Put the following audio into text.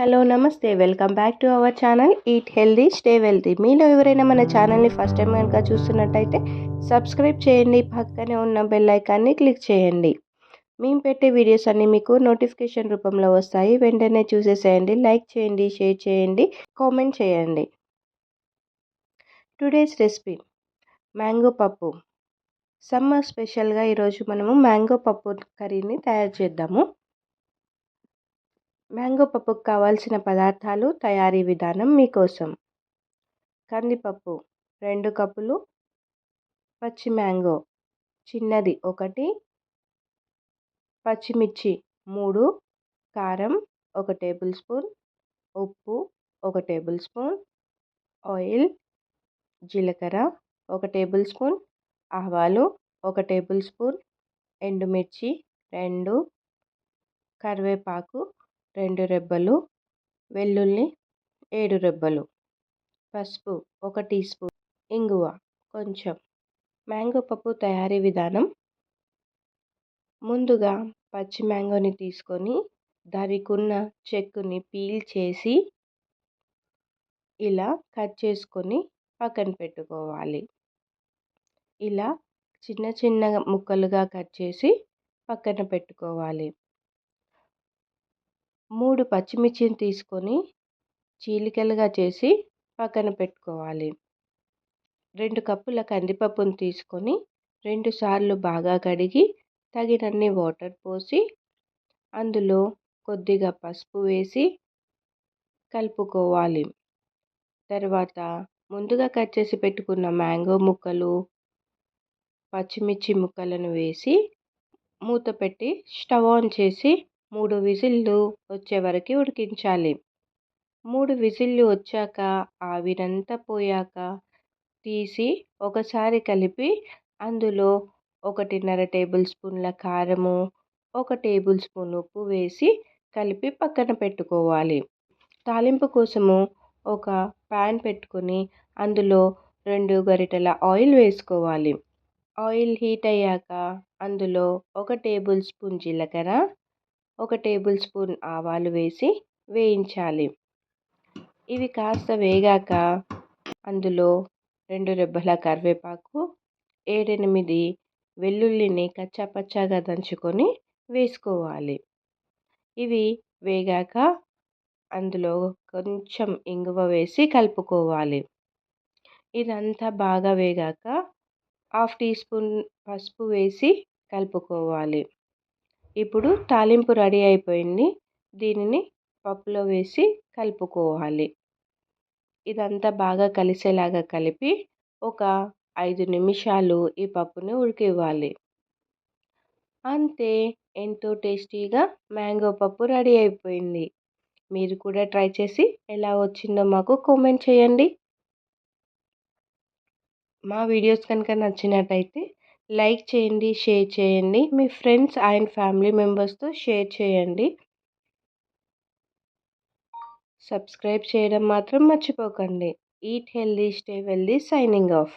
Hello నమస్తే. Welcome back to our channel. Eat healthy stay wealthy. మీలో ఎవరైనా మన ఛానల్ని ఫస్ట్ టైం కనుక చూస్తున్నట్టయితే సబ్స్క్రైబ్ చేయండి. పక్కనే ఉన్న బెల్ ఐకాన్ని క్లిక్ చేయండి. మేము పెట్టే వీడియోస్ అన్నీ మీకు నోటిఫికేషన్ రూపంలో వస్తాయి. వెంటనే చూసేసేయండి. లైక్ చేయండి షేర్ చేయండి కామెంట్ చేయండి. Today's recipe. మ్యాంగో పప్పు. సమ్మర్ స్పెషల్గా ఈరోజు మనము మ్యాంగో పప్పు కర్రీని తయారు చేద్దాము. మ్యాంగో పప్పుకు కావాల్సిన పదార్థాలు తయారీ విధానం మీకోసం. కందిపప్పు రెండు కప్పులు పచ్చి మ్యాంగో చిన్నది ఒకటి పచ్చిమిర్చి మూడు కారం ఒక టేబుల్ స్పూన్ ఉప్పు ఒక టేబుల్ స్పూన్ ఆయిల్ జీలకర్ర ఒక టేబుల్ స్పూన్ ఆవాలు ఒక టేబుల్ స్పూన్ ఎండుమిర్చి రెండు కరివేపాకు రెండు రెబ్బలు వెల్లుల్లి ఏడు రెబ్బలు పసుపు ఒక టీ స్పూన్ ఇంగువ కొంచెం మ్యాంగో పప్పు తయారీ విధానం. ముందుగా పచ్చి మ్యాంగోని తీసుకొని దానికి ఉన్న చెక్కుని పీల్ చేసి ఇలా కట్ చేసుకొని పక్కన పెట్టుకోవాలి. ఇలా చిన్న చిన్న ముక్కలుగా కట్ చేసి పక్కన పెట్టుకోవాలి. మూడు పచ్చిమిర్చిని తీసుకొని చీలికలుగా చేసి పక్కన పెట్టుకోవాలి. రెండు కప్పుల కందిపప్పును తీసుకొని రెండు సార్లు బాగా కడిగి తగినన్ని వాటర్ పోసి అందులో కొద్దిగా పసుపు వేసి కలుపుకోవాలి. తర్వాత ముందుగా కట్ చేసి పెట్టుకున్న మ్యాంగో ముక్కలు పచ్చిమిర్చి ముక్కలను వేసి మూత పెట్టి స్టవ్ ఆన్ చేసి మూడు విజిల్లు వచ్చే వరకు ఉడికించాలి. మూడు విజిల్లు వచ్చాక ఆవిరంతా పోయాక తీసి ఒకసారి కలిపి అందులో ఒకటిన్నర టేబుల్ స్పూన్ల కారము ఒక టేబుల్ స్పూన్ ఉప్పు వేసి కలిపి పక్కన పెట్టుకోవాలి. తాలింపు కోసము ఒక ప్యాన్ పెట్టుకొని అందులో రెండు గరిటెల ఆయిల్ వేసుకోవాలి. ఆయిల్ హీట్ అయ్యాక అందులో ఒక టేబుల్ స్పూన్ జీలకర్ర ఒక టేబుల్ స్పూన్ ఆవాలు వేసి వేయించాలి. ఇవి కాస్త వేగాక అందులో రెండు రెబ్బల కరివేపాకు ఏడెనిమిది వెల్లుల్లిని కచ్చాపచ్చాగా దంచుకొని వేసుకోవాలి. ఇవి వేగాక అందులో కొంచెం ఇంగువ వేసి కలుపుకోవాలి. ఇదంతా బాగా వేగాక హాఫ్ టీ స్పూన్ పసుపు వేసి కలుపుకోవాలి. ఇప్పుడు తాలింపు రెడీ అయిపోయింది. దీనిని పప్పులో వేసి కలుపుకోవాలి. ఇదంతా బాగా కలిసేలాగా కలిపి ఒక ఐదు నిమిషాలు ఈ పప్పుని ఉడికివ్వాలి. అంతే ఎంతో టేస్టీగా మ్యాంగో పప్పు రెడీ అయిపోయింది. మీరు కూడా ట్రై చేసి ఎలా వచ్చిందో మాకు కామెంట్ చేయండి. మా వీడియోస్ కనుక నచ్చినట్టయితే లైక్ చేయండి షేర్ చేయండి. మీ ఫ్రెండ్స్ అండ్ ఫ్యామిలీ మెంబర్స్తో షేర్ చేయండి. సబ్స్క్రైబ్ చేయడం మాత్రం మర్చిపోకండి. Eat healthy stay wealthy signing off.